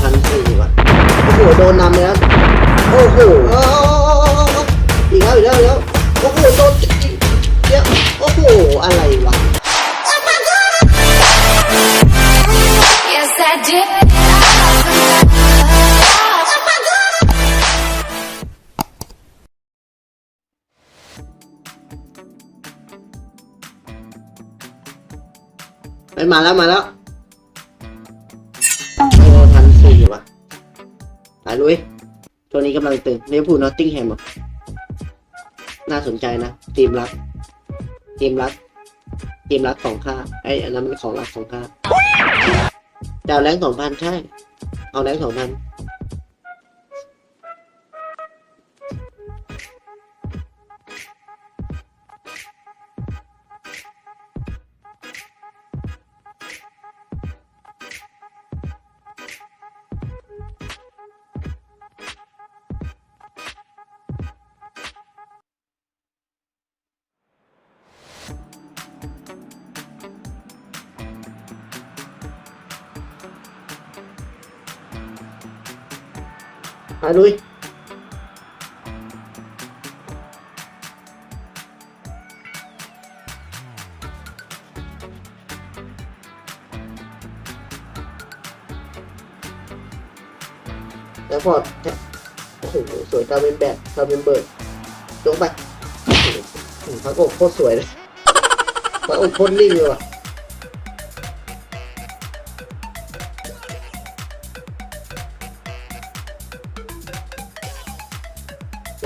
พันสี่ว่ะโอ้โหโดนนำแล้วโอ้โหอีกแล้วอีกแล้วอีกแล้วโอ้โหโดนอีเดี๋ยวโอ้โหอะไรวะ Yes, I did. ไปมาแล้วมาแล้ว ตายลุยตัวนี้กำลังตึงเลี้ยวผูลนอตติงแฮมน่าสนใจนะ ทีมรัก ทีมรัก ทีมรักสองค่าไอ้อันนั้นมันของรักสองค่าดาวแรงสองพันใช่ เอาแรงสองพัน ไปลุยแล้วพอโอ้โหสวยตาเป็นแบบตาเป็นเบิร์ดลงไปโอ้โหพระอกโคตรสวยเลยพระอกโคตรนิ่งเลยว่ะ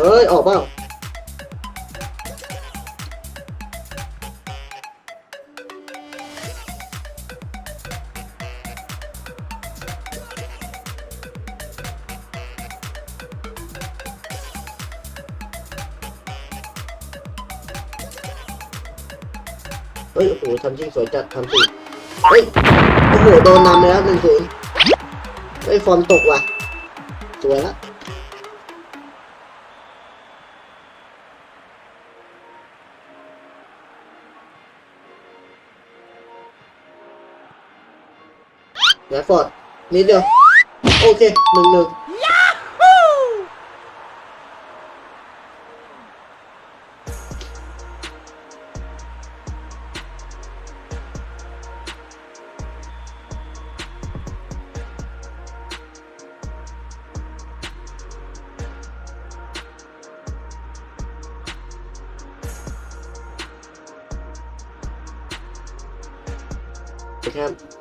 เฮ้ย ออกเปล่าเฮ้ย โอ้โหทำจริงสวยจัดทำจริงเฮ้ย โอ้โห โดนนำเลยครับหนึ่งศูนย์เฮ้ย ฟอร์มตกว่ะ สวยละ แรดฟอร์ดนิดเดียว โอเคหนึ่งหนึ่งครับ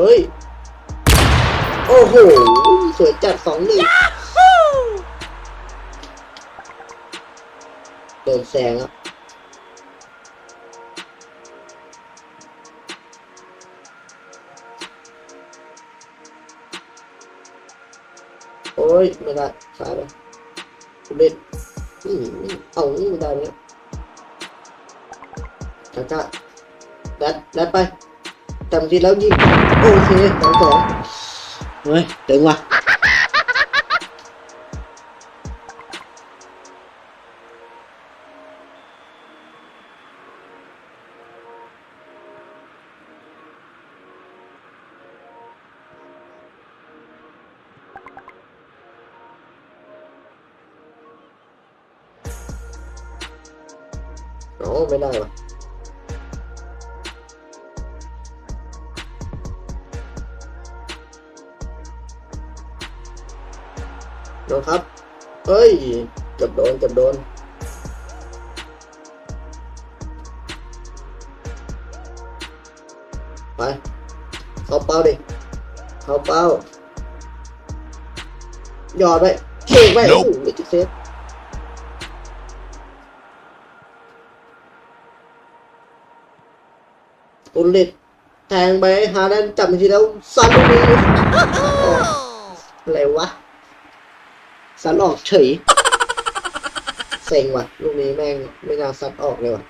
เฮ้ย โอ้โห สวยจัดสองหนึ่งโดนแซงครับโอ้ยไม่ได้สายไปเล่นนี่นี่เอานี่ไม่ได้เนี่ยจ้าจ้าดัดดัดไป จำทีแล้วยิงโอเคสองสองเฮ้ยตึงว่ะโอ้ไม่ได้ว่ะ โดนครับ เฮ้ยเกับโดนเกับโดน ไป เข้าเป้าดิ เข้าเป้าหยอดไปเช็คไปโอ้โหไม่ติดเซฟตุนเล็ดแทงไป หาแดนจับอีกทีแล้วซันตรงนี้อะไรวะ สันออกเฉย เซ็งว่ะ ลูกนี้แม่งไม่น่าซัดออกเลยว่ะ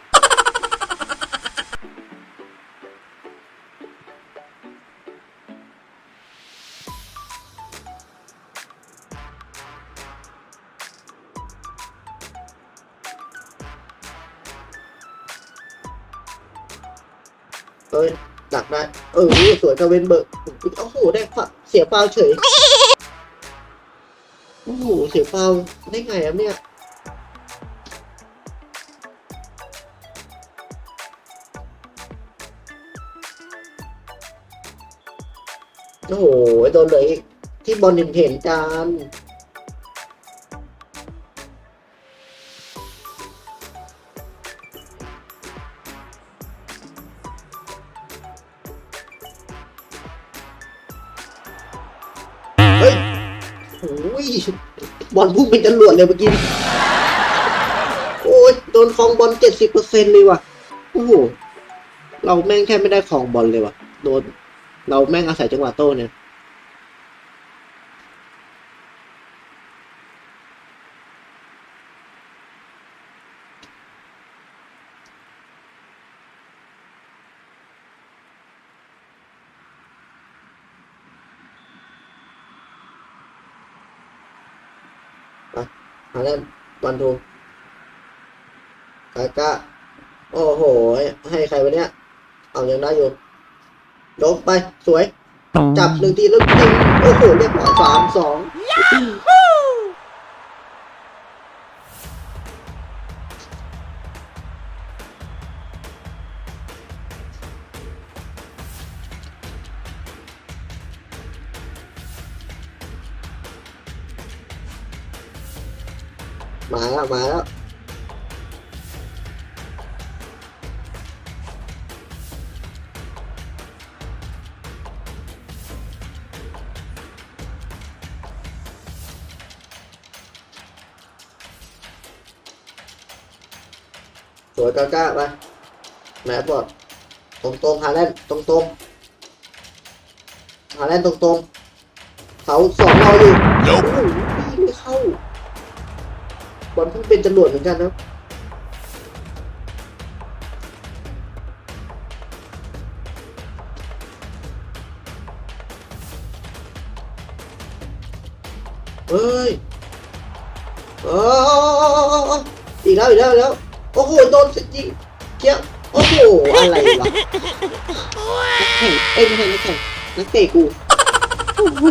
เฮ้ยดักได้ เออสวยกาเวนเบิร์กโอ้โห ได้ฟาเสียฟาวเฉย โอ้โหเสียฟาได้ไงอะเนี่ยโอ้โหโดนเลยที่บอลเห็นเห็นจาน บอลพุ่งเป็นจรวดเลยเมื่อกี้ โอ้ยโดนคลองบอลเจ็ดสิบเปอร์เซ็นต์เลยว่ะ โอ้โห เราแม่งแค่ไม่ได้คลองบอลเลยว่ะ โดน เราแม่งอาศัยจังหวะโต้เนี่ย มาเล่นบอลทูกากะโอ้โห ให้ใครวะเนี้ย เอายังได้อยู่ยกไป สวย จับหนึ่งทีแล้วยิงโอ้โหเรียบร้อยสามสอง มาแล้ว มาแล้ว สวยกล้าๆไปแหมบอดตรงตรงๆฮาแลนด์ตรงตรงๆฮาแลนด์ตรงตรงๆเสาสองรออยู่โอ้โหไม่เข้า บอลเพิ่งเป็นจรวดเหมือนกันนะเฮ้ยโอ้อีกแล้วอีกแล้วแล้ว โอ้โห โดนสิยิงเกี้ยโอ้โห อะไรวะนักแข่งเอ้ยไม่ใช่นักแข่งนักเตะกู โอ้โห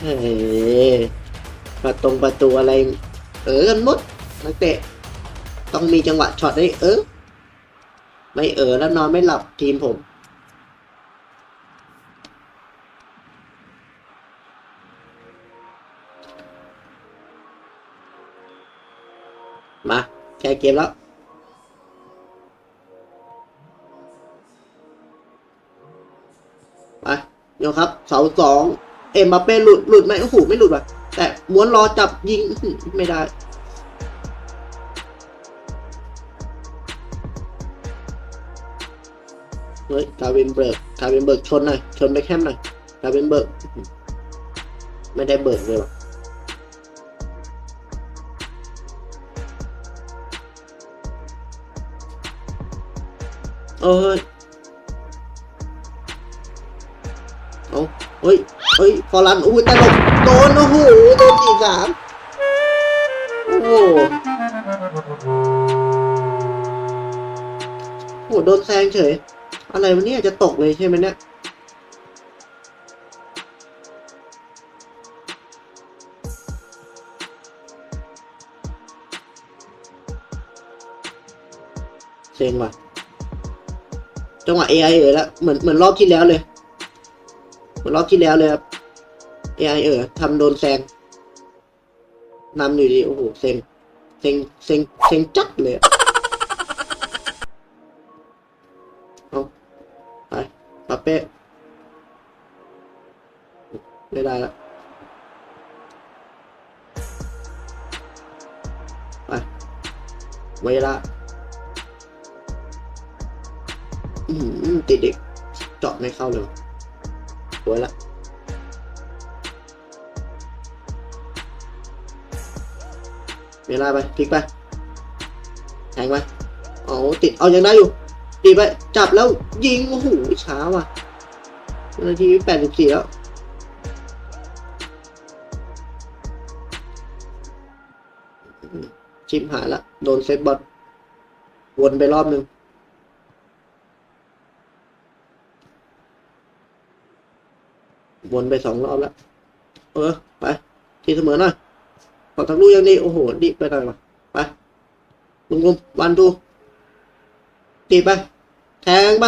เฮ้ย ประตรงประตูอะไร เออกันหมดนักเตะ ต้องมีจังหวะช็อตได้เออ ไม่เออแล้วนอนไม่หลับทีมผมมาแก้เกมแล้ว ไปโยครับ เสาสอง เอ็มบัปเป้หลุด หลุดไหมโอ้โห ไม่หลุดว่ะ แต่ม้วนรอจับยิงไม่ได้ เฮ้ยกาเวนเบิร์กกาเวนเบิร์กชนหน่อย ชนไปแคมหน่อยกาเวนเบิร์กไม่ได้เบิร์กเลยวะเอ้ยเอาเฮ้ย เฮ้ยฟอรันอุ้ยตลกโดนโอ้โหโดนสี่สามโอ้โหโอ้โหโดนแซงเฉย อะไรวะเนี่ยจะตกเลยใช่ไหมเนี่ยเซ็งว่ะจังหวะ AI เออแล้วเหมือนเหมือนรอบที่แล้วเลย เหมือนรอบที่แล้วเลยครับ AI เออทำโดนแซงนำอยู่ดี โอ้โห เซ็ง เซ็ง เซ็ง เซ็งจัดเลยเอาไปปาเป้ไม่ได้แล้วไปเวลาอืมติดเด็กเจาะไม่เข้าเลยสวยละ เวลาไปพลิกไปแทงไปโอ้ติดเอาอยังได้อยู่ตีไปจับแล้วยิงโอ้โหช้าว่ะนาทีแปดสิบสี่แล้วชิมหายละโดนเซฟบอลวนไปรอบหนึ่งวนไปสองรอบแล้ว เออ ไป ทีเสมอหน่อย อทักลูกยังดีโอ้โหดิไปหน่อยวะไปลุงกุมวันดูตีไปแทงไป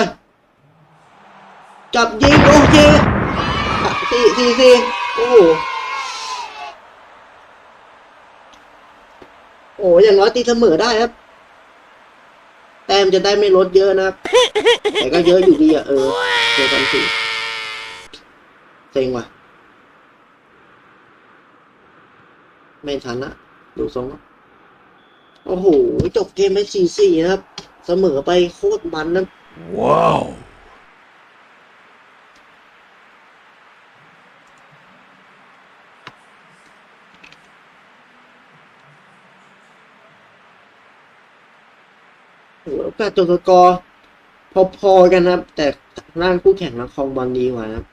จับยิงโอเคสี่สี่สี่โอ้โหโอ้อย่างน้อยตีเสมอได้ครับ แต้มจะได้ไม่ลดเยอะนะครับ แต่ก็เยอะอยู่ดีอะเออเจอกันสี่เซ็งว่ะ ไม่ทันนะดูทรงแล้วโอ้โห จบเกมไปสี่สี่นะครับ เสมอไปโคตรมันนะ Wow. โอ้โหแต่ตัวสกอร์พอๆกันนะครับ แต่ร่างคู่แข่งเราครองบอลดีกว่านะครับ